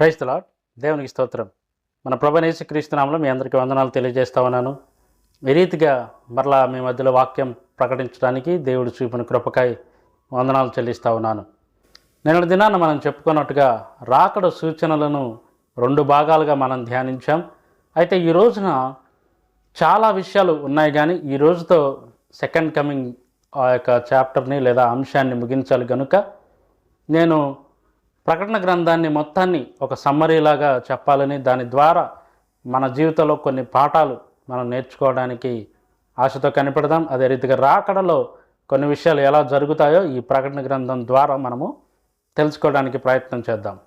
Praise దేవునికి స్తోత్రం. మన ప్రభనేసి క్రీస్తునామంలో మీ అందరికీ వందనాలు తెలియజేస్తా ఉన్నాను. ఈ రీతిగా మరలా మీ మధ్యలో వాక్యం ప్రకటించడానికి దేవుడు చూపిన కృపకాయ వందనాలు చెల్లిస్తా ఉన్నాను. నిన్న దినాన మనం చెప్పుకున్నట్టుగా రాకడ సూచనలను రెండు భాగాలుగా మనం ధ్యానించాం. అయితే ఈ రోజున చాలా విషయాలు ఉన్నాయి కానీ ఈ రోజుతో సెకండ్ కమింగ్ ఆ యొక్క చాప్టర్ని లేదా అంశాన్ని ముగించాలి కనుక నేను ప్రకటన గ్రంథాన్ని మొత్తాన్ని ఒక సమ్మరీలాగా చెప్పాలని దాని ద్వారా మన జీవితంలో కొన్ని పాఠాలు మనం నేర్చుకోవడానికి ఆశతో కనిపెడదాం. అదే రీతిగా రాకడలో కొన్ని విషయాలు ఎలా జరుగుతాయో ఈ ప్రకటన గ్రంథం ద్వారా మనము తెలుసుకోవడానికి ప్రయత్నం చేద్దాం.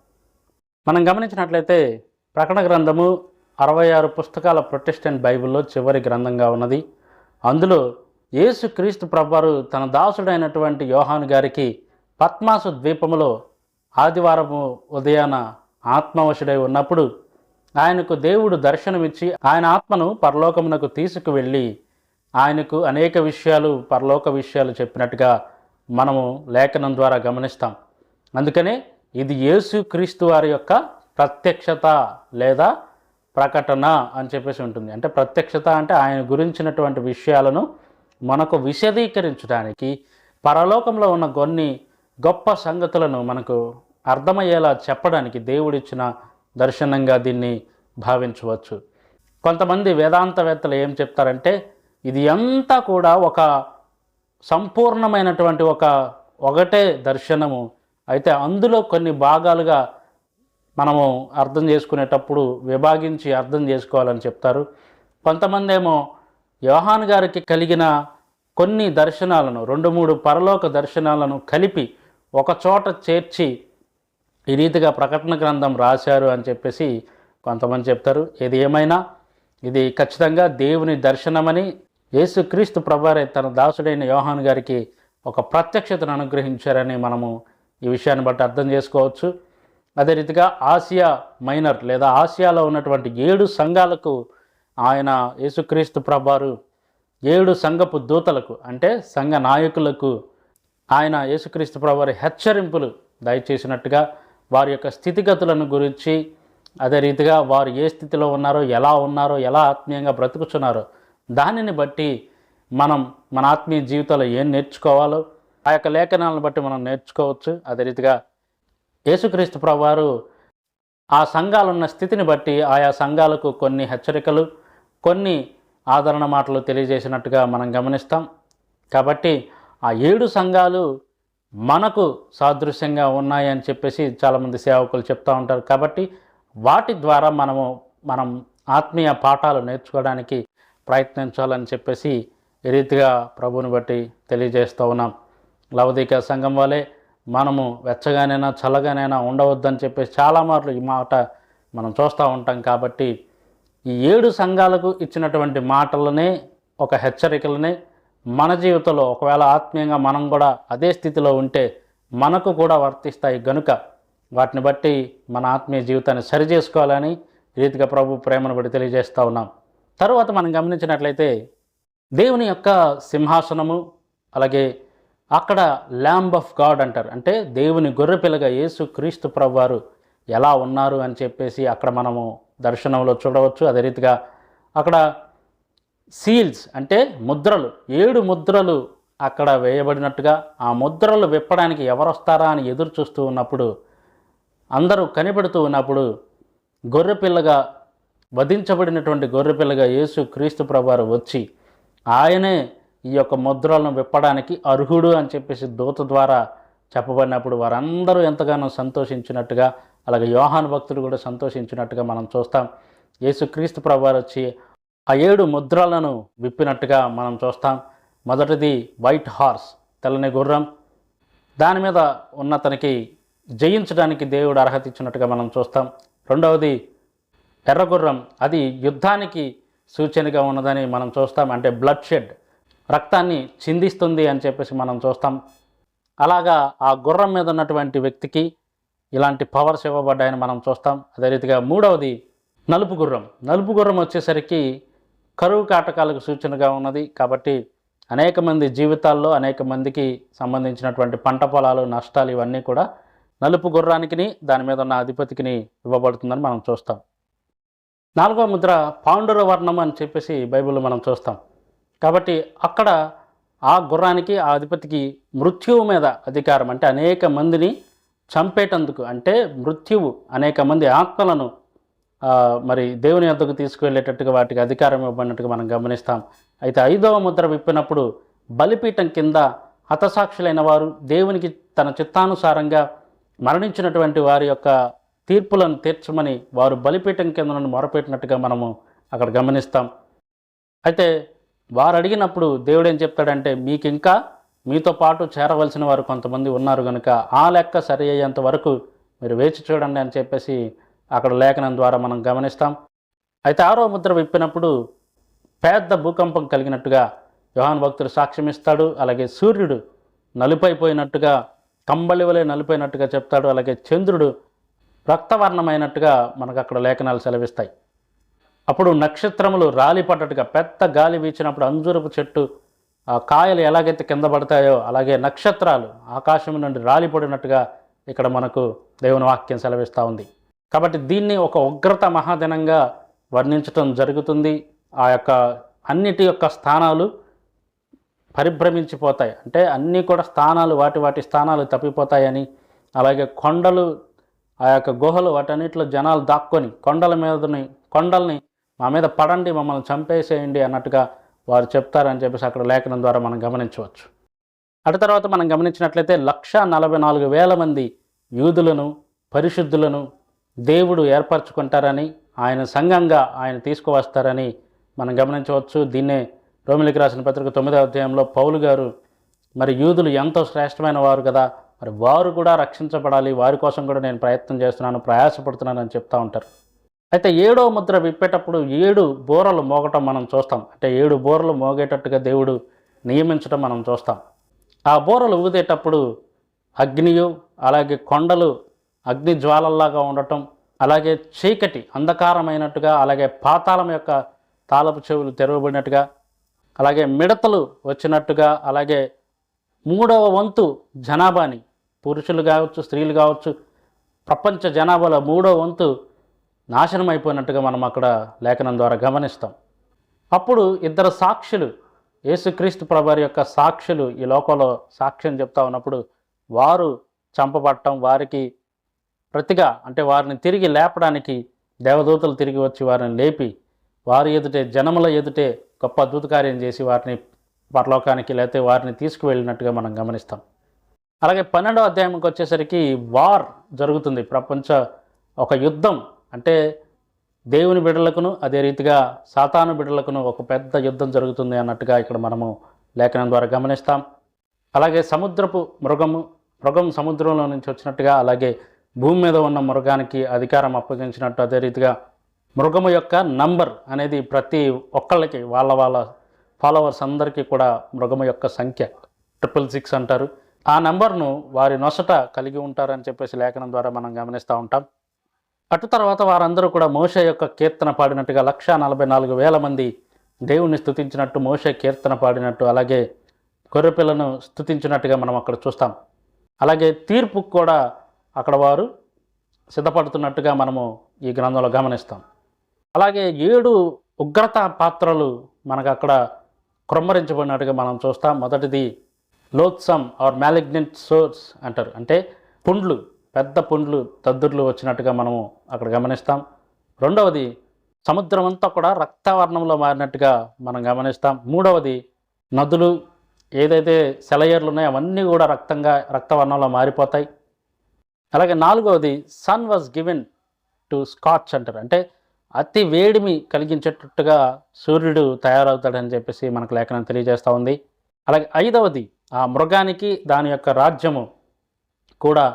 మనం గమనించినట్లయితే ప్రకటన గ్రంథము అరవై ఆరు పుస్తకాల ప్రొటెస్టెంట్ బైబిల్లో చివరి గ్రంథంగా ఉన్నది. అందులో యేసుక్రీస్తు ప్రభువారు తన దాసుడైనటువంటి యోహాను గారికి పద్మాసు ద్వీపములో ఆదివారము ఉదయాన ఆత్మవశుడై ఉన్నప్పుడు ఆయనకు దేవుడు దర్శనమిచ్చి ఆయన ఆత్మను పరలోకమునకు తీసుకువెళ్ళి ఆయనకు అనేక విషయాలు పరలోక విషయాలు చెప్పినట్టుగా మనము లేఖనం ద్వారా గమనిస్తాం. అందుకనే ఇది యేసు క్రీస్తు వారి యొక్క ప్రత్యక్షత లేదా ప్రకటన అని చెప్పేసి ఉంటుంది. అంటే ప్రత్యక్షత అంటే ఆయన గురించినటువంటి విషయాలను మనకు విశదీకరించడానికి పరలోకంలో ఉన్న కొన్ని గొప్ప సంగతులను మనకు అర్థమయ్యేలా చెప్పడానికి దేవుడిచ్చిన దర్శనంగా దీన్ని భావించవచ్చు. కొంతమంది వేదాంతవేత్తలు ఏం చెప్తారంటే ఇది అంతా కూడా ఒక సంపూర్ణమైనటువంటి ఒక ఒకటే దర్శనము. అయితే అందులో కొన్ని భాగాలుగా మనము అర్థం చేసుకునేటప్పుడు విభాగించి అర్థం చేసుకోవాలని చెప్తారు. కొంతమంది ఏమో యోహాన్ గారికి కలిగిన కొన్ని దర్శనాలను రెండు మూడు పరలోక దర్శనాలను కలిపి ఒక చోట చేర్చి ఈ రీతిగా ప్రకటన గ్రంథం రాశారు అని చెప్పేసి కొంతమంది చెప్తారు. ఏది ఏమైనా ఇది ఖచ్చితంగా దేవుని దర్శనమని యేసుక్రీస్తు ప్రభారే తన దాసుడైన యోహాన్ గారికి ఒక ప్రత్యక్షతను అనుగ్రహించారని మనము ఈ విషయాన్ని బట్టి అర్థం చేసుకోవచ్చు. అదే రీతిగా ఆసియా మైనర్ లేదా ఆసియాలో ఉన్నటువంటి ఏడు సంఘాలకు ఆయన యేసుక్రీస్తు ప్రభారు ఏడు సంఘపు దూతలకు అంటే సంఘ నాయకులకు ఆయన యేసుక్రీస్తు ప్రభారి హెచ్చరింపులు దయచేసినట్టుగా వారి యొక్క స్థితిగతులను గురించి అదే రీతిగా వారు ఏ స్థితిలో ఉన్నారో ఎలా ఉన్నారో ఎలా ఆత్మీయంగా బ్రతుకుతున్నారో దానిని బట్టి మనం మన ఆత్మీయ జీవితంలో ఏం నేర్చుకోవాలో ఆ యొక్క లేఖనాలను బట్టి మనం నేర్చుకోవచ్చు. అదే రీతిగా యేసుక్రీస్తు ప్రభువారు ఆ సంఘాలున్న స్థితిని బట్టి ఆయా సంఘాలకు కొన్ని హెచ్చరికలు కొన్ని ఆదరణ మాటలు తెలియజేసినట్టుగా మనం గమనిస్తాం. కాబట్టి ఆ ఏడు సంఘాలు మనకు సాదృశ్యంగా ఉన్నాయని చెప్పేసి చాలామంది సేవకులు చెప్తూ ఉంటారు. కాబట్టి వాటి ద్వారా మనము మనం ఆత్మీయ పాఠాలు నేర్చుకోవడానికి ప్రయత్నించాలని చెప్పేసి ఈ రీతిగా ప్రభుని బట్టి తెలియజేస్తూ ఉన్నాం. లవదీక సంఘం వలె మనము వెచ్చగానైనా చల్లగానైనా ఉండవద్దని చెప్పేసి చాలామార్లు ఈ మాట మనం చూస్తూ ఉంటాం. కాబట్టి ఈ ఏడు సంఘాలకు ఇచ్చినటువంటి మాటలనే ఒక హెచ్చరికలనే మన జీవితంలో ఒకవేళ ఆత్మీయంగా మనం కూడా అదే స్థితిలో ఉంటే మనకు కూడా వర్తిస్తాయి గనుక వాటిని బట్టి మన ఆత్మీయ జీవితాన్ని సరిచేసుకోవాలని ఈ రీతిగా ప్రభు ప్రేమను బట్టి తెలియజేస్తూ ఉన్నాం. తరువాత మనం గమనించినట్లయితే దేవుని యొక్క సింహాసనము అలాగే అక్కడ ల్యాంబ్ ఆఫ్ గాడ్ అంటారు. అంటే దేవుని గొర్రెపిల్లగా యేసు క్రీస్తు ప్రభువారు ఎలా ఉన్నారు అని చెప్పేసి అక్కడ మనము దర్శనంలో చూడవచ్చు. అదే రీతిగా అక్కడ సీల్స్ అంటే ముద్రలు. ఏడు ముద్రలు అక్కడ వేయబడినట్టుగా ఆ ముద్రలు విప్పడానికి ఎవరు వస్తారా అని ఎదురు చూస్తూ ఉన్నప్పుడు అందరూ కనిపెడుతూ ఉన్నప్పుడు గొర్రెపిల్లగా వధించబడినటువంటి గొర్రెపిల్లగా యేసు క్రీస్తు ప్రభువారు వచ్చి ఆయనే ఈ యొక్క ముద్రలను విప్పడానికి అర్హుడు అని చెప్పేసి దూత ద్వారా చెప్పబడినప్పుడు వారందరూ ఎంతగానో సంతోషించినట్టుగా అలాగే యోహాను భక్తులు కూడా సంతోషించినట్టుగా మనం చూస్తాం. యేసుక్రీస్తు ప్రభువారు వచ్చి ఆ ఏడు ముద్రలను విప్పినట్టుగా మనం చూస్తాం. మొదటిది వైట్ హార్స్ తెల్లని గుర్రం. దాని మీద ఉన్నతనికి జయించడానికి దేవుడు అర్హత ఇచ్చినట్టుగా మనం చూస్తాం. రెండవది ఎర్రగుర్రం అది యుద్ధానికి సూచనగా ఉన్నదని మనం చూస్తాం. అంటే బ్లడ్ షెడ్ రక్తాన్ని చిందిస్తుంది అని చెప్పేసి మనం చూస్తాం. అలాగా ఆ గుర్రం మీద ఉన్నటువంటి వ్యక్తికి ఇలాంటి పవర్స్ ఇవ్వబడ్డాయని మనం చూస్తాం. అదే రీతిగా మూడవది నలుపు గుర్రం. నలుపు గుర్రం వచ్చేసరికి కరువు కాటకాలకు సూచనగా ఉన్నది. కాబట్టి అనేక మంది జీవితాల్లో అనేక మందికి సంబంధించినటువంటి పంట పొలాలు నష్టాలు ఇవన్నీ కూడా నలుపు గుర్రానికిని దాని మీద ఉన్న అధిపతికిని ఇవ్వబడుతుందని మనం చూస్తాం. నాలుగో ముద్ర పాండుర వర్ణం అని చెప్పేసి బైబిల్లో మనం చూస్తాం. కాబట్టి అక్కడ ఆ గుర్రానికి ఆ అధిపతికి మృత్యువు మీద అధికారం. అంటే అనేక మందిని చంపేటందుకు అంటే మృత్యువు అనేక మంది ఆత్మలను మరి దేవుని యొద్దకు తీసుకువెళ్ళేటట్టుగా వాటికి అధికారం ఇవ్వబడినట్టుగా మనం గమనిస్తాం. అయితే ఐదవ ముద్ర విప్పినప్పుడు బలిపీఠం కింద హతసాక్షులైన వారు దేవునికి తన చిత్తానుసారంగా మరణించినటువంటి వారి యొక్క తీర్పులను తీర్చమని వారు బలిపీఠం కింద నుండి మొరపెట్టినట్టుగా మనము అక్కడ గమనిస్తాం. అయితే వారు అడిగినప్పుడు దేవుడు ఏం చెప్తాడంటే మీకు ఇంకా మీతో పాటు చేరవలసిన వారు కొంతమంది ఉన్నారు కనుక ఆ లెక్క సరి అయ్యేంత వరకు మీరు వేచి చూడండి అని చెప్పేసి అక్కడ లేఖనం ద్వారా మనం గమనిస్తాం. అయితే ఆరో ముద్ర విప్పినప్పుడు పెద్ద భూకంపం కలిగినట్టుగా యోహాన్ భక్తుడు సాక్ష్యమిస్తాడు. అలాగే సూర్యుడు నలుపైపోయినట్టుగా కంబళి వలె నలిపోయినట్టుగా చెప్తాడు. అలాగే చంద్రుడు రక్తవర్ణమైనట్టుగా మనకు అక్కడ లేఖనాలు సెలవిస్తాయి. అప్పుడు నక్షత్రములు రాలిపడ్డట్టుగా పెద్ద గాలి వీచినప్పుడు అంజూరపు చెట్టు ఆ కాయలు ఎలాగైతే కింద పడతాయో అలాగే నక్షత్రాలు ఆకాశం నుండి రాలిపడినట్టుగా ఇక్కడ మనకు దేవుని వాక్యం సెలవిస్తూ ఉంది. కాబట్టి దీన్ని ఒక ఉగ్రత మహాదినంగా వర్ణించటం జరుగుతుంది. ఆ యొక్క అన్నిటి యొక్క స్థానాలు పరిభ్రమించిపోతాయి. అంటే అన్నీ కూడా స్థానాలు వాటి వాటి స్థానాలు తప్పిపోతాయని అలాగే కొండలు ఆ యొక్క గుహలు వాటన్నిటిలో జనాలు దాక్కొని కొండల మీదని కొండల్ని మా మీద పడండి మమ్మల్ని చంపేసేయండి అన్నట్టుగా వారు చెప్తారని చెప్పేసి అక్కడ లేఖనం ద్వారా మనం గమనించవచ్చు. అటు తర్వాత మనం గమనించినట్లయితే లక్ష నలభై నాలుగు వేల మంది యూదులను పరిశుద్ధులను దేవుడు ఏర్పరచుకుంటారని ఆయన సంఘంగా ఆయన తీసుకువస్తారని మనం గమనించవచ్చు. దీన్నే రోమిలికి రాసిన పత్రిక తొమ్మిదవ అధ్యాయంలో పౌలు గారు మరి యూదులు ఎంతో శ్రేష్టమైన వారు కదా మరి వారు కూడా రక్షించబడాలి వారి కోసం కూడా నేను ప్రయత్నం చేస్తున్నాను ప్రయాసపడుతున్నాను అని చెప్తూ ఉంటారు. అయితే ఏడో ముద్ర విప్పేటప్పుడు ఏడు బోరలు మోగటం మనం చూస్తాం. అంటే ఏడు బోరలు మోగేటట్టుగా దేవుడు నియమించడం మనం చూస్తాం. ఆ బోరలు ఊదేటప్పుడు అగ్నియు అలాగే కొండలు అగ్ని జ్వాలల్లాగా ఉండటం అలాగే చీకటి అంధకారమైనట్టుగా అలాగే పాతాళం యొక్క తాళపు చెవులు తెరవబడినట్టుగా అలాగే మిడతలు వచ్చినట్టుగా అలాగే మూడవ వంతు జనాభాని పురుషులు కావచ్చు స్త్రీలు కావచ్చు ప్రపంచ జనాభాలో మూడవ వంతు నాశనం అయిపోయినట్టుగా మనం అక్కడ లేఖనం ద్వారా గమనిస్తాం. అప్పుడు ఇద్దరు సాక్షులు యేసుక్రీస్తు ప్రభారి యొక్క సాక్షులు ఈ లోకంలో సాక్ష్యం చెప్తా ఉన్నప్పుడు వారు చంపబడటం వారికి ప్రతిగా అంటే వారిని తిరిగి లేపడానికి దేవదూతలు తిరిగి వచ్చి వారిని లేపి వారి ఎదుటే జనముల ఎదుటే గొప్ప అద్భుత కార్యం చేసి వారిని పరలోకానికి లేకపోతే వారిని తీసుకువెళ్ళినట్టుగా మనం గమనిస్తాం. అలాగే పన్నెండవ అధ్యాయంకి వచ్చేసరికి వార్ జరుగుతుంది. ప్రపంచ ఒక యుద్ధం అంటే దేవుని బిడ్డలకును అదే రీతిగా సాతాను బిడ్డలకును ఒక పెద్ద యుద్ధం జరుగుతుంది అన్నట్టుగా ఇక్కడ మనము లేఖనం ద్వారా గమనిస్తాం. అలాగే సముద్రపు మృగము మృగం సముద్రంలో నుంచి వచ్చినట్టుగా అలాగే భూమి మీద ఉన్న మృగానికి అధికారం అప్పగించినట్టు అదే రీతిగా మృగము యొక్క నంబర్ అనేది ప్రతి ఒక్కళ్ళకి వాళ్ళ వాళ్ళ ఫాలోవర్స్ అందరికీ కూడా మృగము యొక్క సంఖ్య ట్రిపుల్ సిక్స్ అంటారు. ఆ నెంబర్ను వారి నొసట కలిగి ఉంటారని చెప్పేసి లేఖనం ద్వారా మనం గమనిస్తూ ఉంటాం. అటు తర్వాత వారందరూ కూడా మోష యొక్క కీర్తన పాడినట్టుగా లక్ష నలభై నాలుగు వేల మంది దేవుణ్ణి స్థుతించినట్టు మోష కీర్తన పాడినట్టు అలాగే గొర్రెపిల్లను స్థుతించినట్టుగా మనం అక్కడ చూస్తాం. అలాగే తీర్పు కూడా అక్కడ వారు సిద్ధపడుతున్నట్టుగా మనము ఈ గ్రంథంలో గమనిస్తాం. అలాగే ఏడు ఉగ్రత పాత్రలు మనకు అక్కడ క్రొమ్మరించబడినట్టుగా మనం చూస్తాం. మొదటిది లోత్సమ్ ఆర్ మ్యాలిగ్నెంట్ సోర్స్ అంటారు. అంటే పుండ్లు పెద్ద పుండ్లు తద్దుర్లు వచ్చినట్టుగా మనము అక్కడ గమనిస్తాం. రెండవది సముద్రం అంతా కూడా రక్తవర్ణంలో మారినట్టుగా మనం గమనిస్తాం. మూడవది నదులు ఏదైతే సెలయేర్లు ఉన్నాయో అవన్నీ కూడా రక్తంగా రక్తవర్ణంలో మారిపోతాయి. అలాగే నాలుగవది sun was given to scotch అంటారు. అంటే అతి వేడిమి కలిగించేటట్టుగా సూర్యుడు తయారవుతాడని చెప్పేసి మనకు లేఖనం తెలియజేస్తూ ఉంది. అలాగే ఐదవది ఆ మృగానికి దాని యొక్క రాజ్యము కూడా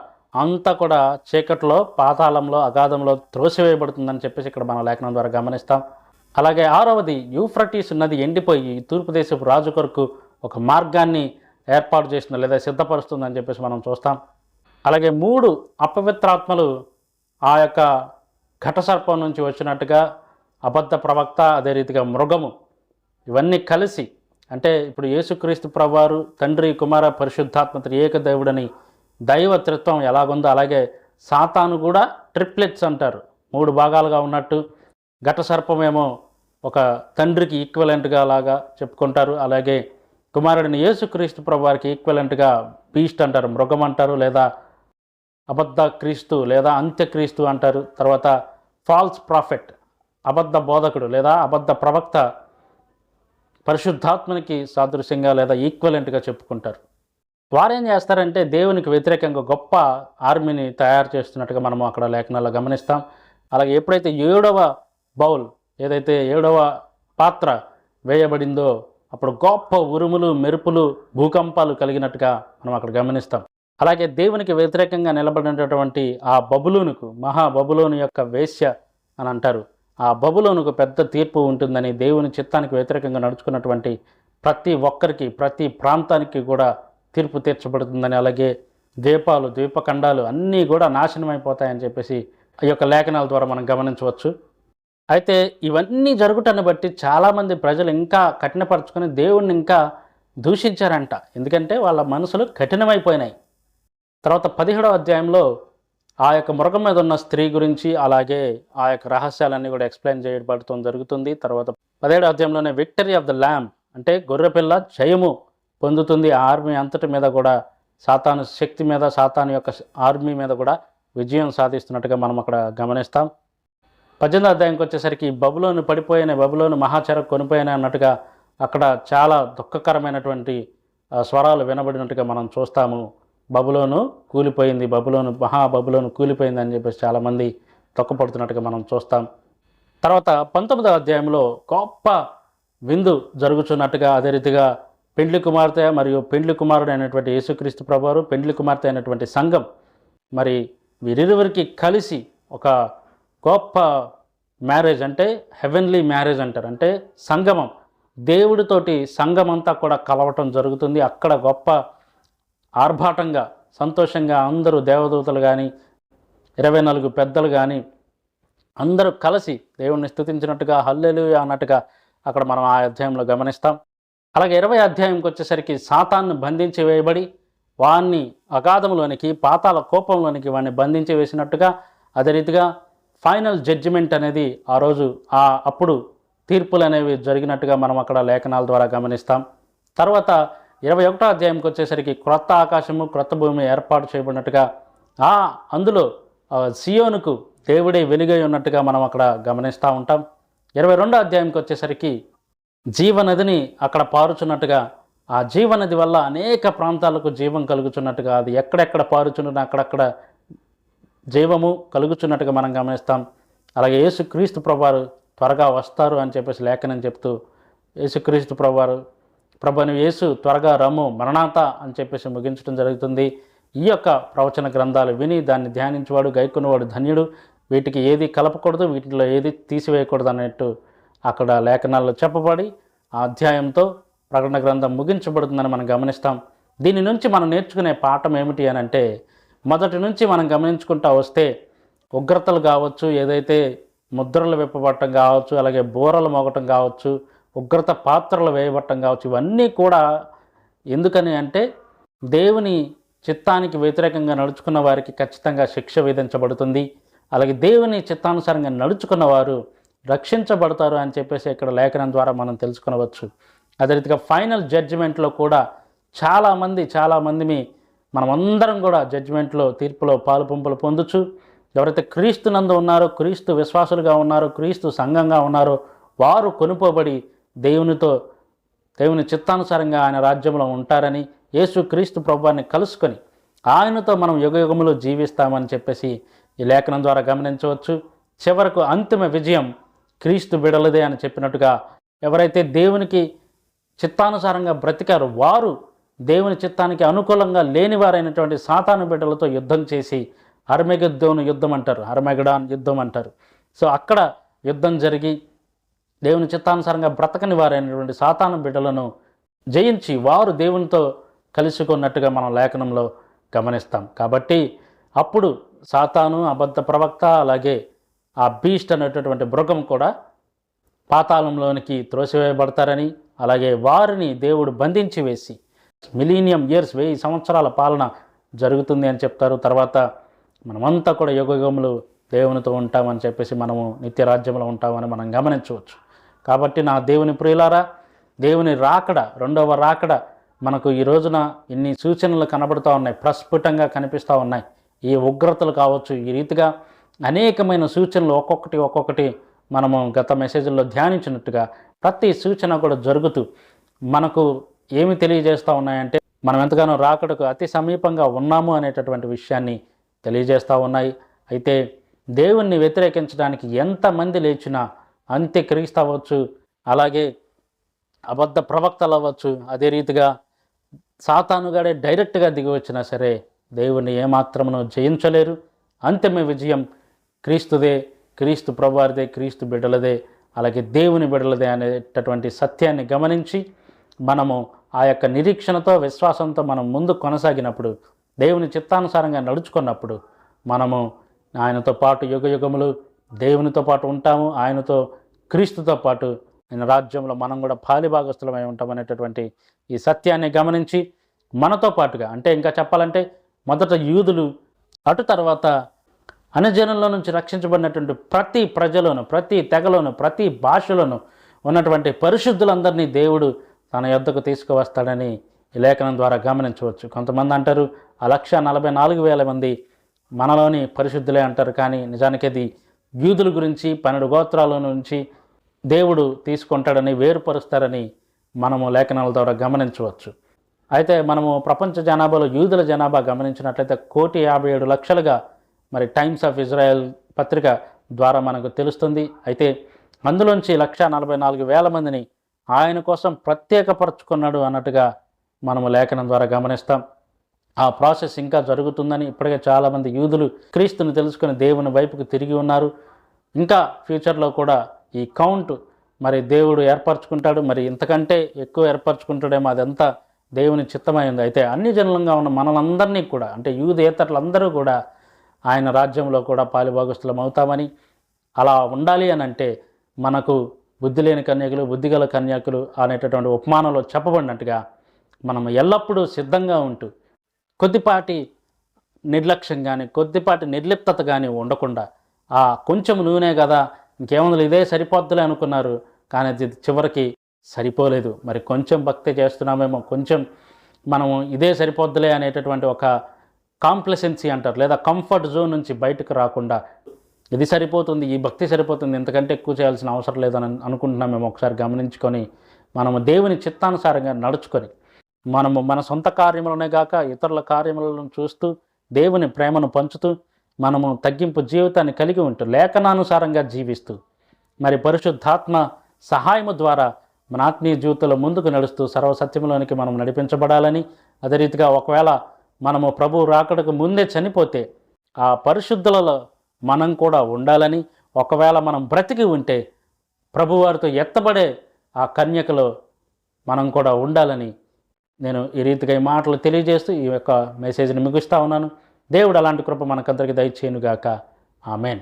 అంతా కూడా చీకట్లో పాతాళంలో అగాధంలో త్రోసివేయబడుతుందని చెప్పేసి ఇక్కడ మన లేఖనం ద్వారా గమనిస్తాం. అలాగే ఆరవది యూఫ్రటీస్ నది ఎండిపోయి తూర్పు దేశపు రాజు కొరకు ఒక మార్గాన్ని ఏర్పాటు చేసిన లేదా సిద్ధపరుస్తుందని చెప్పేసి మనం చూస్తాం. అలాగే మూడు అపవిత్రాత్మలు ఆ యొక్క ఘటసర్పం నుంచి వచ్చినట్టుగా అబద్ధ ప్రవక్త అదే రీతిగా మృగము ఇవన్నీ కలిసి అంటే ఇప్పుడు యేసుక్రీస్తు ప్రభువారు తండ్రి కుమార పరిశుద్ధాత్మ త్రియేక దేవుడని దైవత్రిత్వం ఎలాగుందో అలాగే సాతాను కూడా ట్రిప్లెట్స్ అంటారు. మూడు భాగాలుగా ఉన్నట్టు ఘట సర్పమేమో ఒక తండ్రికి ఈక్వలెంట్గా లాగా చెప్పుకుంటారు. అలాగే కుమారుడిని యేసుక్రీస్తు ప్రభువారికి ఈక్వలెంట్గా బీస్ట్ అంటారు మృగం అంటారు లేదా అబద్ధ క్రీస్తు లేదా అంత్యక్రీస్తు అంటారు. తర్వాత ఫాల్స్ ప్రాఫెట్ అబద్ధ బోధకుడు లేదా అబద్ధ ప్రవక్త పరిశుద్ధాత్మనికి సాదృశ్యంగా లేదా ఈక్వలెంట్గా చెప్పుకుంటారు. వారేం చేస్తారంటే దేవునికి వ్యతిరేకంగా గొప్ప ఆర్మీని తయారు చేస్తున్నట్టుగా మనము అక్కడ లేఖనాల్లో గమనిస్తాం. అలాగే ఎప్పుడైతే ఏడవ బౌల్ ఏదైతే ఏడవ పాత్ర వేయబడిందో అప్పుడు గొప్ప ఉరుములు మెరుపులు భూకంపాలు కలిగినట్టుగా మనం అక్కడ గమనిస్తాం. అలాగే దేవునికి వ్యతిరేకంగా నిలబడినటువంటి ఆ బబులోనుకు మహా బబులోను యొక్క వేశ్య అని అంటారు. ఆ బబులోనుకు పెద్ద తీర్పు ఉంటుందని దేవుని చిత్తానికి వ్యతిరేకంగా నడుచుకున్నటువంటి ప్రతి ఒక్కరికి ప్రతి ప్రాంతానికి కూడా తీర్పు తీర్చబడుతుందని అలాగే ద్వీపాలు ద్వీపఖండాలు అన్నీ కూడా నాశనమైపోతాయని చెప్పేసి ఈ యొక్క లేఖనాల ద్వారా మనం గమనించవచ్చు. అయితే ఇవన్నీ జరుగుటాన్ని బట్టి చాలామంది ప్రజలు ఇంకా కఠినపరుచుకొని దేవుణ్ణి ఇంకా దూషించారంట. ఎందుకంటే వాళ్ళ మనసులు కఠినమైపోయినాయి. తర్వాత పదిహేడవ అధ్యాయంలో ఆ యొక్క మృగం మీద ఉన్న స్త్రీ గురించి అలాగే ఆ యొక్క రహస్యాలన్నీ కూడా ఎక్స్ప్లెయిన్ చేయబడటం జరుగుతుంది. తర్వాత పదిహేడవ అధ్యాయంలోనే విక్టరీ ఆఫ్ ద ల్యాంప్ అంటే గొర్రెపిల్ల జయము పొందుతుంది. ఆ ఆర్మీ అంతటి మీద కూడా సాతాను శక్తి మీద సాతాను యొక్క ఆర్మీ మీద కూడా విజయం సాధిస్తున్నట్టుగా మనం అక్కడ గమనిస్తాం. పద్దెనిమిది అధ్యాయంకి వచ్చేసరికి బబులోను పడిపోయిన బబులోను మహాచర కొనిపోయిన అన్నట్టుగా అక్కడ చాలా దుఃఖకరమైనటువంటి స్వరాలు వినబడినట్టుగా మనం చూస్తాము. బబులోను కూలిపోయింది బబులోను మహా బబులోను కూలిపోయింది అని చెప్పేసి చాలామంది తొక్కపడుతున్నట్టుగా మనం చూస్తాం. తర్వాత పంతొమ్మిదవ అధ్యాయంలో గొప్ప విందు జరుగుతున్నట్టుగా అదే రీతిగా పెండ్లి కుమార్తె మరియు పెండ్లి కుమారుడు అయినటువంటి యేసుక్రీస్తు ప్రభువారు పెండ్లి కుమార్తె అయినటువంటి సంఘం మరి వీరిరువురికి కలిసి ఒక గొప్ప మ్యారేజ్ అంటే హెవెన్లీ మ్యారేజ్ అంటారు. అంటే సంగమం. దేవుడితోటి సంగమంతా కూడా కలవటం జరుగుతుంది. అక్కడ గొప్ప ఆర్భాటంగా సంతోషంగా అందరూ దేవదూతలు కానీ ఇరవై నాలుగు పెద్దలు కానీ అందరూ కలిసి దేవుణ్ణి స్థుతించినట్టుగా హల్లెలు అన్నట్టుగా అక్కడ మనం ఆ అధ్యాయంలో గమనిస్తాం. అలాగే ఇరవై అధ్యాయంకి వచ్చేసరికి సాతాన్ని బంధించి వేయబడి వాన్ని అగాధంలోనికి పాతాల కోపంలోనికి వాడిని బంధించి వేసినట్టుగా అదే రీతిగా ఫైనల్ జడ్జిమెంట్ అనేది ఆ రోజు ఆ అప్పుడు తీర్పులు అనేవి జరిగినట్టుగా మనం అక్కడ లేఖనాల ద్వారా గమనిస్తాం. తర్వాత ఇరవై ఒకటో అధ్యాయంకి వచ్చేసరికి క్రొత్త ఆకాశము క్రొత్త భూమి ఏర్పాటు చేయబడినట్టుగా ఆ అందులో సియోనుకు దేవుడే వెలుగై ఉన్నట్టుగా మనం అక్కడ గమనిస్తూ ఉంటాం. ఇరవై రెండో అధ్యాయంకి వచ్చేసరికి జీవనదిని అక్కడ పారుచున్నట్టుగా ఆ జీవనది వల్ల అనేక ప్రాంతాలకు జీవం కలుగుచున్నట్టుగా అది ఎక్కడెక్కడ పారుచున్న అక్కడక్కడ జీవము కలుగుచున్నట్టుగా మనం గమనిస్తాం. అలాగే యేసుక్రీస్తు ప్రభువారు త్వరగా వస్తారు అని చెప్పేసి లేఖనం చెప్తూ యేసుక్రీస్తు ప్రభువారు ప్రభను యేసు త్వరగా రమ్ము మరణాత అని చెప్పేసి ముగించడం జరుగుతుంది. ఈ యొక్క ప్రవచన గ్రంథాలు విని దాన్ని ధ్యానించేవాడు గైకున్నవాడు ధన్యుడు. వీటికి ఏది కలపకూడదు వీటిలో ఏది తీసివేయకూడదు అన్నట్టు అక్కడ లేఖనాల్లో చెప్పబడి ఆ అధ్యాయంతో ప్రకటన గ్రంథం ముగించబడుతుందని మనం గమనిస్తాం. దీని నుంచి మనం నేర్చుకునే పాఠం ఏమిటి అని అంటే మొదటి నుంచి మనం గమనించుకుంటా వస్తే ఉగ్రతలు కావచ్చు ఏదైతే ముద్రలు విప్పబట్టడం కావచ్చు అలాగే బూరలు మోగటం కావచ్చు ఉగ్రత పాత్రలు వేయబట్టం కావచ్చు ఇవన్నీ కూడా ఎందుకని అంటే దేవుని చిత్తానికి వ్యతిరేకంగా నడుచుకున్న వారికి ఖచ్చితంగా శిక్ష విధించబడుతుంది. అలాగే దేవుని చిత్తానుసారంగా నడుచుకున్న వారు రక్షించబడతారు అని చెప్పేసి ఇక్కడ లేఖనం ద్వారా మనం తెలుసుకునవచ్చు. అదే రీతిగా ఫైనల్ జడ్జిమెంట్లో కూడా చాలామంది చాలామందిని మనమందరం కూడా జడ్జిమెంట్లో తీర్పులో పాలుపంపులు పొందుచు ఎవరైతే క్రీస్తు నందు ఉన్నారో క్రీస్తు విశ్వాసులుగా ఉన్నారో క్రీస్తు సంఘంగా ఉన్నారో వారు కొనుపోబడి దేవునితో దేవుని చిత్తానుసారంగా ఆయన రాజ్యంలో ఉంటారని యేసు క్రీస్తు ప్రభువాన్ని కలుసుకొని ఆయనతో మనం యుగయుగములో జీవిస్తామని చెప్పేసి ఈ లేఖనం ద్వారా గమనించవచ్చు. చివరకు అంతిమ విజయం క్రీస్తు బిడలదే అని చెప్పినట్టుగా ఎవరైతే దేవునికి చిత్తానుసారంగా బ్రతికారు వారు దేవుని చిత్తానికి అనుకూలంగా లేనివారైనటువంటి సాతాను బిడ్డలతో యుద్ధం చేసి అర్మెగద్దోను యుద్ధం అంటారు అర్మెగడాన్ యుద్ధం అంటారు. సో అక్కడ యుద్ధం జరిగి దేవుని చిత్తానుసారంగా బ్రతకని వారైనటువంటి సాతాను బిడ్డలను జయించి వారు దేవునితో కలుసుకున్నట్టుగా మనం లేఖనంలో గమనిస్తాం. కాబట్టి అప్పుడు సాతాను అబద్ధ ప్రవక్త అలాగే ఆ బీస్ట్ అనేటటువంటి మృగం కూడా పాతాళంలోనికి త్రోసివేయబడతారని అలాగే వారిని దేవుడు బంధించి వేసి మిలీనియం ఇయర్స్ వెయ్యి సంవత్సరాల పాలన జరుగుతుంది అని చెప్తారు. తర్వాత మనమంతా కూడా యుగయుగములు దేవునితో ఉంటామని చెప్పేసి మనము నిత్య రాజ్యంలో ఉంటామని మనం గమనించవచ్చు. కాబట్టి నా దేవుని ప్రియులారా దేవుని రాకడ రెండవ రాకడ మనకు ఈ రోజున ఇన్ని సూచనలు కనబడుతూ ఉన్నాయి ప్రస్ఫుటంగా కనిపిస్తూ ఉన్నాయి. ఈ ఉగ్రతలు కావచ్చు ఈ రీతిగా అనేకమైన సూచనలు ఒక్కొక్కటి ఒక్కొక్కటి మనము గత మెసేజ్లో ధ్యానించినట్టుగా ప్రతి సూచన కూడా జరుగుతూ మనకు ఏమి తెలియజేస్తూ ఉన్నాయంటే మనం ఎంతగానో రాకడకు అతి సమీపంగా ఉన్నాము అనేటటువంటి విషయాన్ని తెలియజేస్తూ ఉన్నాయి. అయితే దేవుణ్ణి వ్యతిరేకించడానికి ఎంతమంది లేచినా అంత్యక్రీస్తు అవ్వచ్చు అలాగే అబద్ధ ప్రవక్తలు అవ్వచ్చు అదే రీతిగా సాతానుగాడే డైరెక్ట్గా దిగి వచ్చినా సరే దేవుణ్ణి ఏమాత్రమును జయించలేరు. అంతిమ విజయం క్రీస్తుదే క్రీస్తు ప్రభువారిదే క్రీస్తు బిడ్డలదే అలాగే దేవుని బిడ్డలదే అనేటటువంటి సత్యాన్ని గమనించి మనము ఆ యొక్క నిరీక్షణతో విశ్వాసంతో మనం ముందు కొనసాగినప్పుడు దేవుని చిత్తానుసారంగా నడుచుకున్నప్పుడు మనము ఆయనతో పాటు యుగ యుగములు దేవునితో పాటు ఉంటాము ఆయనతో క్రీస్తుతో పాటు ఆయన రాజ్యంలో మనం కూడా భాగస్థులమై ఉంటాం అనేటటువంటి ఈ సత్యాన్ని గమనించి మనతో పాటుగా అంటే ఇంకా చెప్పాలంటే మొదట యూదులు అటు తర్వాత అనుజనంలో నుంచి రక్షించబడినటువంటి ప్రతి ప్రజలోను ప్రతి తెగలోను ప్రతి భాషలోను ఉన్నటువంటి పరిశుద్ధులందరినీ దేవుడు తన యొద్దకు తీసుకువస్తాడని ఈ లేఖనం ద్వారా గమనించవచ్చు. కొంతమంది అంటారు ఆ లక్ష నలభై నాలుగు వేల మంది మనలోని పరిశుద్ధులే అంటారు కానీ నిజానికి అది యూదుల గురించి పన్నెండు గోత్రాల నుంచి దేవుడు తీసుకుంటాడని వేరుపరుస్తారని మనము లేఖనాల ద్వారా గమనించవచ్చు. అయితే మనము ప్రపంచ జనాభాలో యూదుల జనాభా గమనించినట్లయితే కోటి యాభై ఏడు లక్షలుగా మరి టైమ్స్ ఆఫ్ ఇజ్రాయెల్ పత్రిక ద్వారా మనకు తెలుస్తుంది. అయితే అందులోంచి లక్ష నలభై నాలుగు వేల మందిని ఆయన కోసం ప్రత్యేకపరచుకున్నాడు అన్నట్టుగా మనము లేఖనం ద్వారా గమనిస్తాం. ఆ ప్రాసెస్ ఇంకా జరుగుతుందని ఇప్పటికే చాలామంది యూదులు క్రీస్తుని తెలుసుకుని దేవుని వైపుకు తిరిగి ఉన్నారు. ఇంకా ఫ్యూచర్లో కూడా ఈ కౌంట్ మరి దేవుడు ఏర్పరచుకుంటాడు. మరి ఇంతకంటే ఎక్కువ ఏర్పరచుకుంటాడేమో అదంతా దేవుని చిత్తమైంది అయితే అన్ని జనులంగా ఉన్న మనలందరినీ కూడా అంటే యూదేతరులందరూ కూడా ఆయన రాజ్యంలో కూడా పాలిభాగస్తులం అవుతామని అలా ఉండాలి అని అంటే మనకు బుద్ధి లేని కన్యకులు బుద్ధిగల కన్యకులు అనేటటువంటి ఉపమానంలో చెప్పబడినట్టుగా మనం ఎల్లప్పుడూ సిద్ధంగా ఉంటూ కొద్దిపాటి నిర్లక్ష్యం కానీ కొద్దిపాటి నిర్లిప్తత కానీ ఉండకుండా ఆ కొంచెం నూనె కదా ఇంకేముంది ఇదే సరిపోద్దులే అనుకున్నారు. కానీ చివరికి సరిపోలేదు. మరి కొంచెం భక్తి చేస్తున్నామేమో కొంచెం మనము ఇదే సరిపోద్దులే అనేటటువంటి ఒక కాంప్లసెన్సీ అంటారు. లేదా కంఫర్ట్ జోన్ నుంచి బయటకు రాకుండా ఇది సరిపోతుంది ఈ భక్తి సరిపోతుంది ఇంతకంటే ఎక్కువ చేయాల్సిన అవసరం లేదని అనుకుంటున్నాం మేము ఒకసారి గమనించుకొని మనము దేవుని చిత్తానుసారంగా నడుచుకొని మనము మన సొంత కార్యములనే గాక ఇతరుల కార్యములను చూస్తూ దేవుని ప్రేమను పంచుతూ మనము తగ్గింపు జీవితాన్ని కలిగి ఉంటూ లేఖనానుసారంగా జీవిస్తూ మరి పరిశుద్ధాత్మ సహాయము ద్వారా మన ఆత్మీయ జీవితంలో ముందుకు నడుస్తూ సర్వసత్యంలోనికి మనం నడిపించబడాలని అదే రీతిగా ఒకవేళ మనము ప్రభు రాకడకు ముందే చనిపోతే ఆ పరిశుద్ధులలో మనం కూడా ఉండాలని ఒకవేళ మనం బ్రతికి ఉంటే ప్రభువారితో ఎత్తబడే ఆ కన్యకలో మనం కూడా ఉండాలని నేను ఈ రీతిగా ఈ మాటలు తెలియజేస్తూ ఈ యొక్క మెసేజ్ని ముగిస్తూ ఉన్నాను. దేవుడు అలాంటి కృప మనకందరికీ దయచేయనుగాక. ఆమెన్.